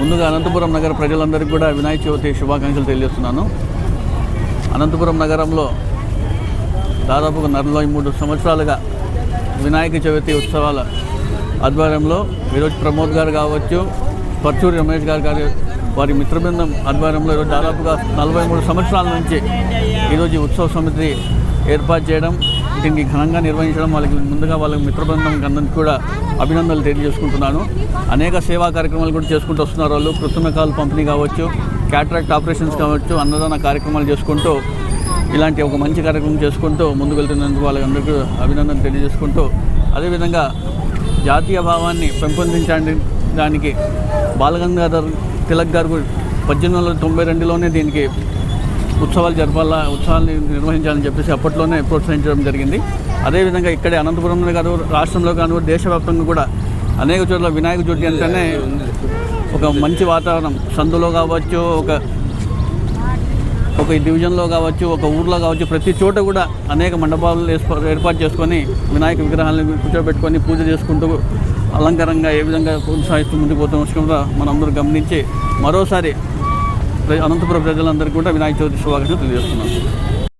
ముందుగా అనంతపురం నగర ప్రజలందరికీ కూడా వినాయక చవితి శుభాకాంక్షలు తెలియజేస్తున్నాను. అనంతపురం నగరంలో దాదాపుగా నలభై మూడు సంవత్సరాలుగా వినాయక చవితి ఉత్సవాల ఆధ్వర్యంలో ఈరోజు ప్రమోద్ గారు కావచ్చు పర్చూరి రమేష్ గారు గారి వారి మిత్రబృందం ఆధ్వర్యంలో ఈరోజు దాదాపుగా నలభై మూడు సంవత్సరాల నుంచి ఈరోజు ఉత్సవ సమితి ఏర్పాటు చేయడం దీనికి ఘనంగా నిర్వహించడం వాళ్ళకి ముందుగా వాళ్ళ మిత్రబృందం అందరికీ కూడా అభినందనలు తెలియజేసుకుంటున్నాను. అనేక సేవా కార్యక్రమాలు కూడా చేసుకుంటూ వస్తున్నారు వాళ్ళు. కృత్రిమకాలు పంపిణీ కావచ్చు క్యాట్రాక్ట్ ఆపరేషన్స్ కావచ్చు అన్నదాన కార్యక్రమాలు చేసుకుంటూ ఇలాంటి ఒక మంచి కార్యక్రమం చేసుకుంటూ ముందుకు వెళ్తున్నందుకు వాళ్ళందరికీ అభినందన తెలియజేసుకుంటూ అదేవిధంగా జాతీయ భావాన్ని పెంపొందించడానికి దానికి బాలగంగాధర్ తిలక్ గారు పద్దెనిమిది వందల తొంభై రెండులోనే దీనికి ఉత్సవాలు జరపాల ఉత్సవాన్ని నిర్వహించాలని చెప్పేసి అప్పట్లోనే ప్రోత్సహించడం జరిగింది. అదేవిధంగా ఇక్కడే అనంతపురంలో కాదు రాష్ట్రంలో కాను దేశవ్యాప్తంగా కూడా అనేక చోట్ల వినాయక చవితి అంటేనే ఒక మంచి వాతావరణం. సందులో కావచ్చు ఒక ఒక డివిజన్లో కావచ్చు ఒక ఊర్లో కావచ్చు ప్రతి చోట కూడా అనేక మండపాలు ఏర్పాటు చేసుకొని వినాయక విగ్రహాలను కూర్చోబెట్టుకొని పూజ చేసుకుంటూ అలంకారంగా ఏ విధంగా కొనసాగిస్తూ ముందుకు పోతున్న విషయం మనందరూ గమనించి మరోసారి అనంతపురం ప్రజలందరికీ కూడా వినాయక చవితి శుభాకాంక్షలు తెలియజేస్తున్నాను.